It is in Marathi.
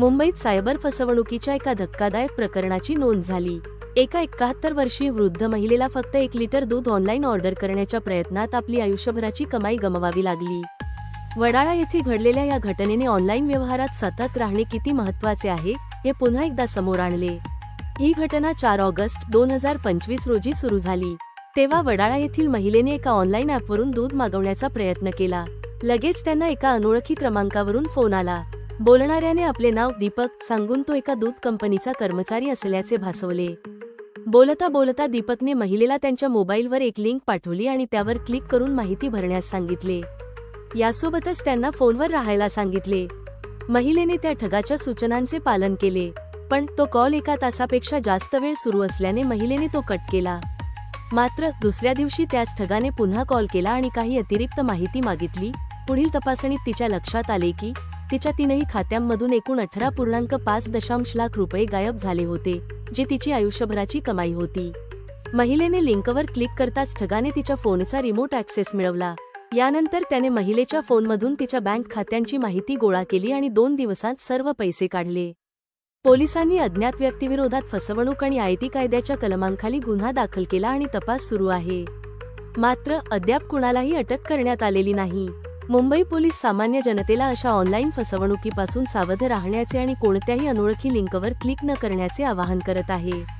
मुंबईत सायबर फसवणुकीच्या एका धक्कादायक प्रकरणाची नोंद झाली. एका एकाहत्तर वर्षीय वृद्ध महिलेला फक्त एक लिटर दूध ऑनलाईन ऑर्डर करण्याच्या प्रयत्नात आपली आयुष्यभराची कमाई गमवावी लागली. वडाळा येथे घडलेल्या या घटनेने ऑनलाईन व्यवहारात सतत राहणे किती महत्त्वाचे आहे हे पुन्हा एकदा समोर आणले. ही घटना चार ऑगस्ट दोन हजार पंचवीस रोजी सुरू झाली. तेव्हा वडाळा येथील महिलेने एका ऑनलाईन ॲपवरून दूध मागवण्याचा प्रयत्न केला. लगेच त्यांना एका अनोळखी क्रमांकावरून फोन आला. बोलणाऱ्याने आपले नाव दीपक सांगून तो एका दूध कंपनीचा कर्मचारी असल्याचे भासवले. बोलता बोलता दीपकने महिलेला त्यांच्या मोबाईलवर एक लिंक पाठवली आणि त्यावर क्लिक करून माहिती भरण्यास सांगितले. यासोबतच त्यांना फोनवर राहायला सांगितले. महिलेने त्या ठगाच्या सूचनांचे पालन केले पण तो कॉल एका तासापेक्षा जास्त वेळ सुरू असल्याने महिलेने तो कट केला. मात्र दुसऱ्या दिवशी त्याच ठगाने पुन्हा कॉल केला आणि काही अतिरिक्त माहिती मागितली. पुढील तपासणीत तिच्या लक्षात आले की तिच्या तीनही खात्यांमधून एकूण अठरा पूर्णांक पाच दशांश लाख रुपये गायब झाले होते जे तिची आयुष्यभराची कमाई होती. महिलेने लिंकवर क्लिक करताच ठगाने तिच्या फोनचा रिमोट ऍक्सेस मिळवला. यानंतर त्याने महिलेच्या फोनमधून तिच्या बँक खात्यांची माहिती गोळा केली आणि दोन दिवसांत सर्व पैसे काढले. पोलिसांनी अज्ञात व्यक्तीविरोधात फसवणूक आणि आयटी कायद्याच्या कलमांखाली गुन्हा दाखल केला आणि तपास सुरू आहे. मात्र अद्याप कुणालाही अटक करण्यात आलेली नाही. मुंबई पोलीस सामान्य जनतेला अशा ऑनलाईन फसवणुकीपासून सावध राहण्याचे आणि कोणत्याही अनोळखी लिंकवर क्लिक न करण्याचे आवाहन करत आहे.